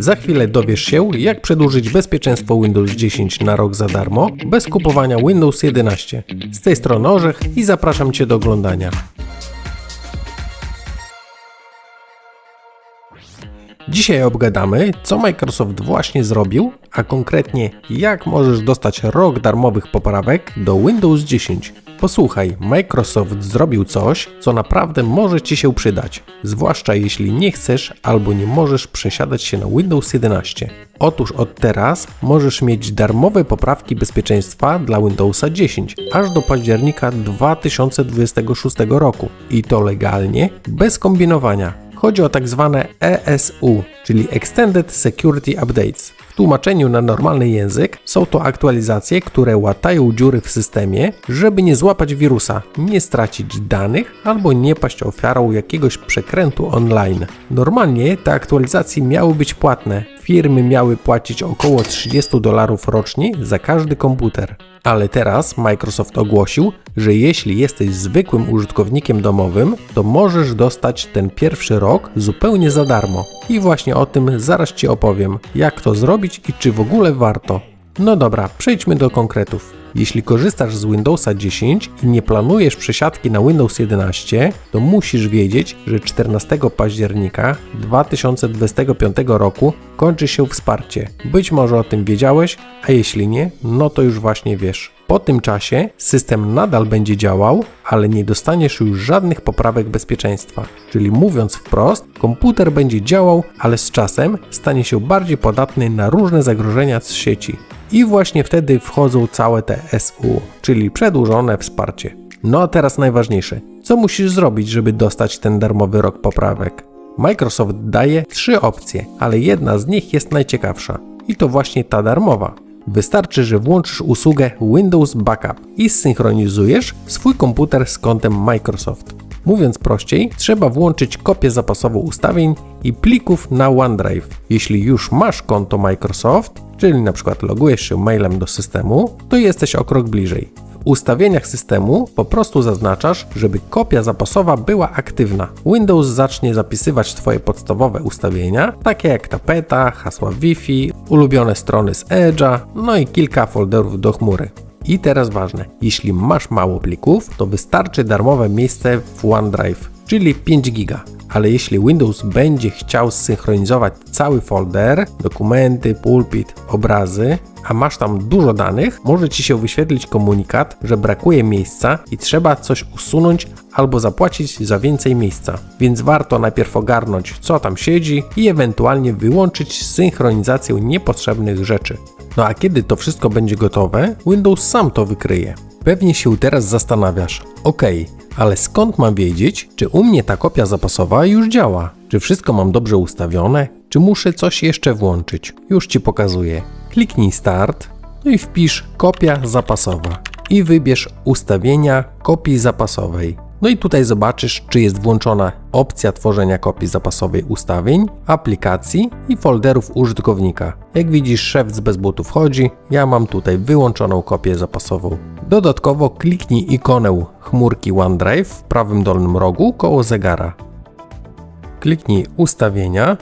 Za chwilę dowiesz się, jak przedłużyć bezpieczeństwo Windows 10 na rok za darmo, bez kupowania Windows 11. Z tej strony Orzech i zapraszam Cię do oglądania. Dzisiaj obgadamy, co Microsoft właśnie zrobił, a konkretnie jak możesz dostać rok darmowych poprawek do Windows 10. Posłuchaj, Microsoft zrobił coś, co naprawdę może Ci się przydać, zwłaszcza jeśli nie chcesz albo nie możesz przesiadać się na Windows 11. Otóż od teraz możesz mieć darmowe poprawki bezpieczeństwa dla Windowsa 10 aż do października 2026 roku i to legalnie, bez kombinowania. Chodzi o tak zwane ESU, czyli Extended Security Updates. Tłumaczeniu na normalny język są to aktualizacje, które łatają dziury w systemie, żeby nie złapać wirusa, nie stracić danych albo nie paść ofiarą jakiegoś przekrętu online. Normalnie te aktualizacje miały być płatne. Firmy miały płacić około 30 dolarów rocznie za każdy komputer. Ale teraz Microsoft ogłosił, że jeśli jesteś zwykłym użytkownikiem domowym, to możesz dostać ten pierwszy rok zupełnie za darmo. I właśnie o tym zaraz Ci opowiem, jak to zrobić i czy w ogóle warto. No dobra, przejdźmy do konkretów. Jeśli korzystasz z Windowsa 10 i nie planujesz przesiadki na Windows 11, to musisz wiedzieć, że 14 października 2025 roku kończy się wsparcie. Być może o tym wiedziałeś, a jeśli nie, no to już właśnie wiesz. Po tym czasie system nadal będzie działał, ale nie dostaniesz już żadnych poprawek bezpieczeństwa. Czyli mówiąc wprost, komputer będzie działał, ale z czasem stanie się bardziej podatny na różne zagrożenia z sieci. I właśnie wtedy wchodzą całe te SU, czyli przedłużone wsparcie. No a teraz najważniejsze. Co musisz zrobić, żeby dostać ten darmowy rok poprawek? Microsoft daje trzy opcje, ale jedna z nich jest najciekawsza. I to właśnie ta darmowa. Wystarczy, że włączysz usługę Windows Backup i zsynchronizujesz swój komputer z kontem Microsoft. Mówiąc prościej, trzeba włączyć kopię zapasową ustawień i plików na OneDrive. Jeśli już masz konto Microsoft, czyli na przykład logujesz się mailem do systemu, to jesteś o krok bliżej. Ustawieniach systemu po prostu zaznaczasz, żeby kopia zapasowa była aktywna. Windows zacznie zapisywać Twoje podstawowe ustawienia, takie jak tapeta, hasła Wi-Fi, ulubione strony z Edge'a, no i kilka folderów do chmury. I teraz ważne, jeśli masz mało plików, to wystarczy darmowe miejsce w OneDrive, czyli 5 giga ale jeśli Windows będzie chciał zsynchronizować cały folder, dokumenty, pulpit, obrazy, a masz tam dużo danych, może Ci się wyświetlić komunikat, że brakuje miejsca i trzeba coś usunąć albo zapłacić za więcej miejsca. Więc warto najpierw ogarnąć, co tam siedzi i ewentualnie wyłączyć synchronizację niepotrzebnych rzeczy. No a kiedy to wszystko będzie gotowe, Windows sam to wykryje. Pewnie się teraz zastanawiasz, ok, ale skąd mam wiedzieć, czy u mnie ta kopia zapasowa już działa? Czy wszystko mam dobrze ustawione? Czy muszę coś jeszcze włączyć? Już Ci pokazuję. Kliknij Start, no i wpisz kopia zapasowa i wybierz ustawienia kopii zapasowej. No i tutaj zobaczysz, czy jest włączona opcja tworzenia kopii zapasowej ustawień, aplikacji i folderów użytkownika. Jak widzisz, szef z bez butów chodzi, ja mam tutaj wyłączoną kopię zapasową. Dodatkowo kliknij ikonę chmurki OneDrive w prawym dolnym rogu koło zegara. Kliknij ustawienia.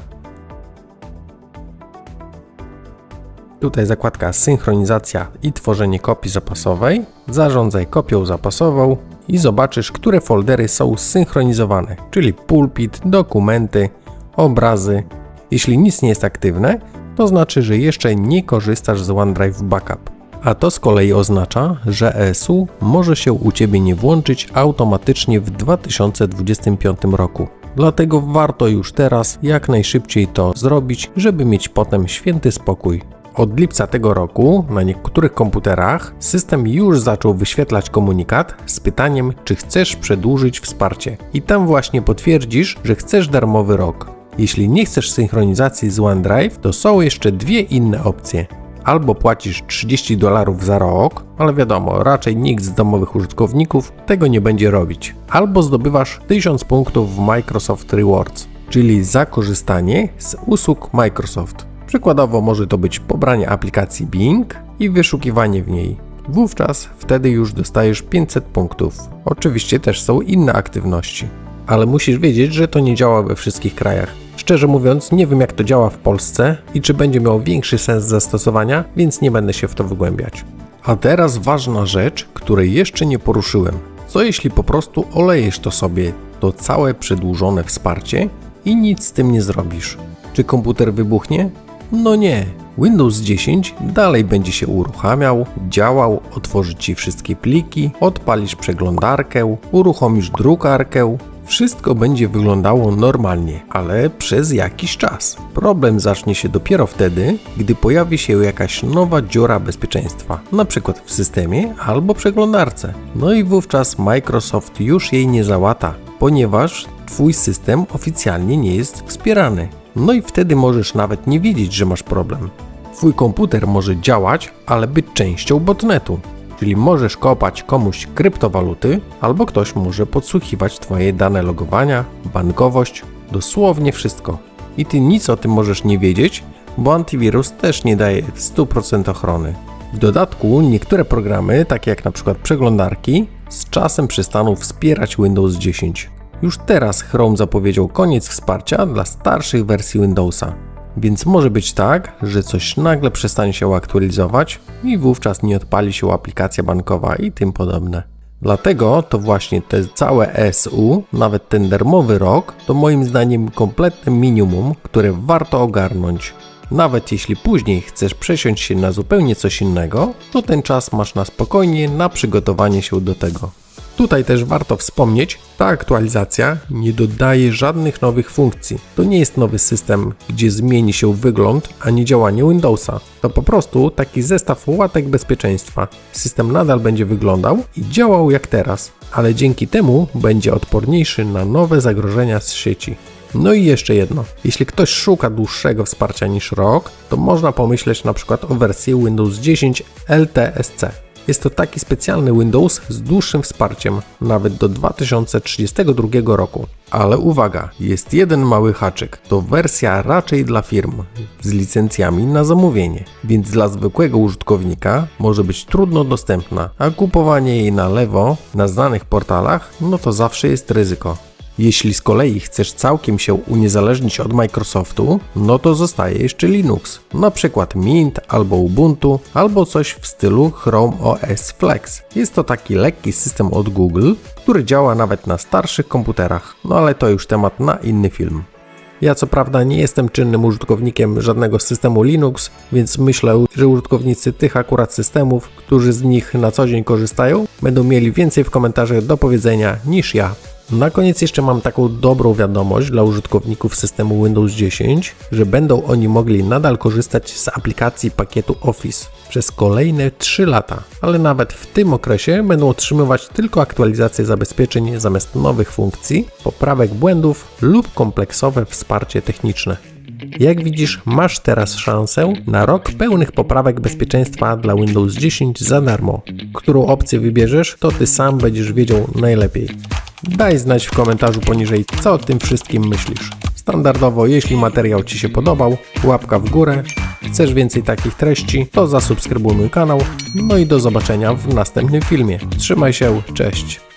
Tutaj zakładka synchronizacja i tworzenie kopii zapasowej. Zarządzaj kopią zapasową i zobaczysz, które foldery są zsynchronizowane, czyli pulpit, dokumenty, obrazy. Jeśli nic nie jest aktywne, to znaczy, że jeszcze nie korzystasz z OneDrive Backup. A to z kolei oznacza, że ESU może się u Ciebie nie włączyć automatycznie w 2025 roku. Dlatego warto już teraz jak najszybciej to zrobić, żeby mieć potem święty spokój. Od lipca tego roku na niektórych komputerach system już zaczął wyświetlać komunikat z pytaniem, czy chcesz przedłużyć wsparcie. I tam właśnie potwierdzisz, że chcesz darmowy rok. Jeśli nie chcesz synchronizacji z OneDrive, to są jeszcze dwie inne opcje. Albo płacisz 30 dolarów za rok, ale wiadomo, raczej nikt z domowych użytkowników tego nie będzie robić. Albo zdobywasz 1000 punktów w Microsoft Rewards, czyli za korzystanie z usług Microsoft. Przykładowo może to być pobranie aplikacji Bing i wyszukiwanie w niej. Wówczas wtedy już dostajesz 500 punktów. Oczywiście też są inne aktywności, ale musisz wiedzieć, że to nie działa we wszystkich krajach. Szczerze mówiąc, nie wiem jak to działa w Polsce i czy będzie miało większy sens zastosowania, więc nie będę się w to wygłębiać. A teraz ważna rzecz, której jeszcze nie poruszyłem. Co jeśli po prostu olejesz to sobie, to całe przedłużone wsparcie i nic z tym nie zrobisz? Czy komputer wybuchnie? No nie. Windows 10 dalej będzie się uruchamiał, działał, otworzy Ci wszystkie pliki, odpalisz przeglądarkę, uruchomisz drukarkę, wszystko będzie wyglądało normalnie, ale przez jakiś czas. Problem zacznie się dopiero wtedy, gdy pojawi się jakaś nowa dziura bezpieczeństwa, przykład w systemie albo przeglądarce. No i wówczas Microsoft już jej nie załata, ponieważ Twój system oficjalnie nie jest wspierany. No i wtedy możesz nawet nie wiedzieć, że masz problem. Twój komputer może działać, ale być częścią botnetu. Czyli możesz kopać komuś kryptowaluty, albo ktoś może podsłuchiwać Twoje dane logowania, bankowość, dosłownie wszystko. I Ty nic o tym możesz nie wiedzieć, bo antywirus też nie daje 100% ochrony. W dodatku niektóre programy, takie jak na przykład przeglądarki, z czasem przestaną wspierać Windows 10. Już teraz Chrome zapowiedział koniec wsparcia dla starszych wersji Windowsa. Więc może być tak, że coś nagle przestanie się aktualizować i wówczas nie odpali się aplikacja bankowa i tym podobne. Dlatego to właśnie te całe ESU, nawet ten darmowy rok, to moim zdaniem kompletne minimum, które warto ogarnąć. Nawet jeśli później chcesz przesiąść się na zupełnie coś innego, to ten czas masz na spokojnie na przygotowanie się do tego. Tutaj też warto wspomnieć, ta aktualizacja nie dodaje żadnych nowych funkcji. To nie jest nowy system, gdzie zmieni się wygląd, a nie działanie Windowsa. To po prostu taki zestaw łatek bezpieczeństwa. System nadal będzie wyglądał i działał jak teraz, ale dzięki temu będzie odporniejszy na nowe zagrożenia z sieci. No i jeszcze jedno. Jeśli ktoś szuka dłuższego wsparcia niż rok, to można pomyśleć na przykład o wersji Windows 10 LTSC. Jest to taki specjalny Windows z dłuższym wsparciem, nawet do 2032 roku. Ale uwaga, jest jeden mały haczyk. To wersja raczej dla firm z licencjami na zamówienie, więc dla zwykłego użytkownika może być trudno dostępna, a kupowanie jej na lewo na znanych portalach, no to zawsze jest ryzyko. Jeśli z kolei chcesz całkiem się uniezależnić od Microsoftu, no to zostaje jeszcze Linux, na przykład Mint albo Ubuntu, albo coś w stylu Chrome OS Flex. Jest to taki lekki system od Google, który działa nawet na starszych komputerach, no ale to już temat na inny film. Ja co prawda nie jestem czynnym użytkownikiem żadnego systemu Linux, więc myślę, że użytkownicy tych akurat systemów, którzy z nich na co dzień korzystają, będą mieli więcej w komentarzach do powiedzenia niż ja. Na koniec jeszcze mam taką dobrą wiadomość dla użytkowników systemu Windows 10, że będą oni mogli nadal korzystać z aplikacji pakietu Office przez kolejne 3 lata, ale nawet w tym okresie będą otrzymywać tylko aktualizacje zabezpieczeń zamiast nowych funkcji, poprawek błędów lub kompleksowe wsparcie techniczne. Jak widzisz, masz teraz szansę na rok pełnych poprawek bezpieczeństwa dla Windows 10 za darmo. Którą opcję wybierzesz, to ty sam będziesz wiedział najlepiej. Daj znać w komentarzu poniżej, co o tym wszystkim myślisz. Standardowo, jeśli materiał Ci się podobał, łapka w górę. Chcesz więcej takich treści, to zasubskrybuj mój kanał. No i do zobaczenia w następnym filmie. Trzymaj się, cześć.